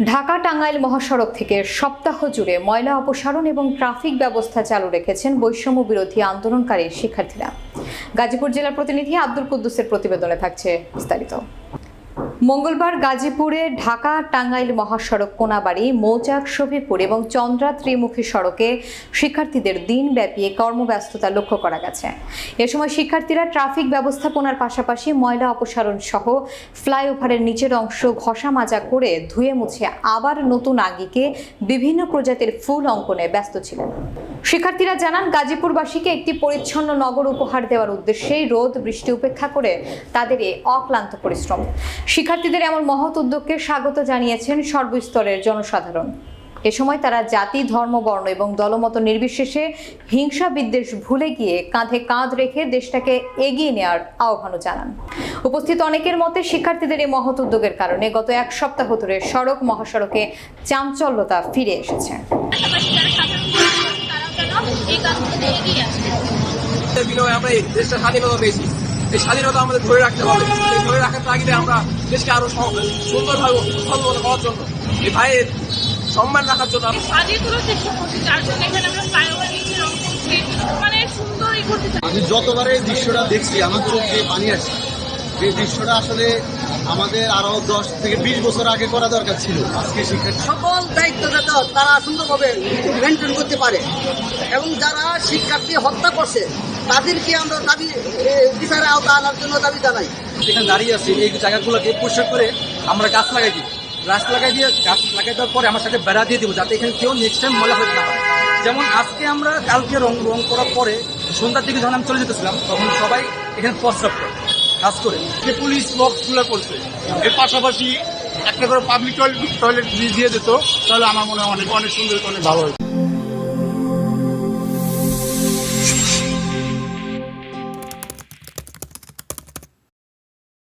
ঢাকা টাঙ্গাইল মহাসড়ক থেকে সপ্তাহ জুড়ে ময়লা অপসারণ এবং ট্রাফিক ব্যবস্থা চালু রেখেছেন বৈষম্য বিরোধী আন্দোলনকারী শিক্ষার্থীরা। গাজীপুর জেলার প্রতিনিধি আব্দুল কুদ্দুসের প্রতিবেদনে থাকছে বিস্তারিত। মঙ্গলবার গাজীপুরে ঢাকা টাঙ্গাইল মহাসড়ক কোনাবাড়ি মৌচাক শফিপুর এবং চন্দ্রা ত্রিমুখী সড়কে শিক্ষার্থীদের দিনব্যাপী কর্মব্যস্ততা লক্ষ্য করা গেছে। এ সময় শিক্ষার্থীরা ট্রাফিক ব্যবস্থাপনার পাশাপাশি ময়লা অপসারণ সহ ফ্লাইওভারের নিচের অংশ ঘষা মাজা করে ধুয়ে মুছে আবার নতুন আগিকে বিভিন্ন প্রজাতির ফুল অঙ্কনে ব্যস্ত ছিলেন। শিক্ষার্থীরা জানান, গাজীপুরবাসীকে একটি পরিচ্ছন্ন নগর উপহার দেওয়ার উদ্দেশ্যেই রোদ, বৃষ্টি উপেক্ষা করে তাদের এই অক্লান্ত পরিশ্রম। শিক্ষার্থীদের এমন মহৎ উদ্যোগকে স্বাগত জানিয়েছেন সর্বস্তরের জনসাধারণ। এ সময় তারা জাতি, ধর্ম, বর্ণ এবং দলমত নির্বিশেষে হিংসা, বিদ্বেষ ভুলে গিয়ে কাঁধে কাঁধ রেখে দেশটাকে এগিয়ে নেওয়ার আহ্বানও জানান। উপস্থিত অনেকের মতে, শিক্ষার্থীদের এই মহৎ উদ্যোগের কারণে গত এক সপ্তাহ ধরে সড়ক মহাসড়কে চাঞ্চল্যতা ফিরে এসেছে। এই কাজগুলোতে এগিয়ে আসে বিনিময়ে আমরা এই দেশটা স্বাধীনতা পেয়েছি। এই স্বাধীনতা আমাদের ধরে রাখতে হবে। এই ধরে রাখার তাগিদে আমরা দেশকে আরও সুন্দরভাবে করার জন্য এই ভাইয়ের সম্মান রাখার জন্য আমরা চেষ্টা করছি যার জন্য এখানে আমরা ফ্লাইওভার নিচে রং করছি মানে সুন্দরই করতে চাই আমি যতবার এই দৃশ্যটা দেখছি আমার চোখে পানি আসছে। যে দৃশ্যটা আসলে আমাদের আরও দশ থেকে বিশ বছর আগে করা দরকার ছিল। আজকে শিক্ষার্থী সকল দায়িত্বদাতা তারা সুন্দরভাবে মেনটেন করতে পারে। এবং যারা শিক্ষার্থী হত্যা করছে তাদেরকে আমরা দাবি এ, বিচারের আওতা আনার জন্য দাবি জানাই। যেখানে দাঁড়িয়ে আছি এই জায়গাগুলোকে পরিষ্কার করে আমরা গাছ লাগাই দিই। গাছ লাগাই দিয়ে গাছ লাগাই দেওয়ার পরে আমার সাথে বেড়া দিয়ে দিব যাতে এখানে কেউ নেক্সট টাইম ময়লা হতে না যেমন আজকে আমরা কালকে রং রং করার পরে সন্ধ্যার দিকে যখন আমি চলে যেতেছিলাম তখন সবাই এখানে প্রস্রাব করে কাজ করে। যে পুলিশ বক্সগুলো করছে এর পাশাপাশি একটা করে পাবলিক টয়লেট টয়লেট দিয়ে দিত তাহলে আমার মনে হয় অনেক অনেক সুন্দর অনেক ভালো হতো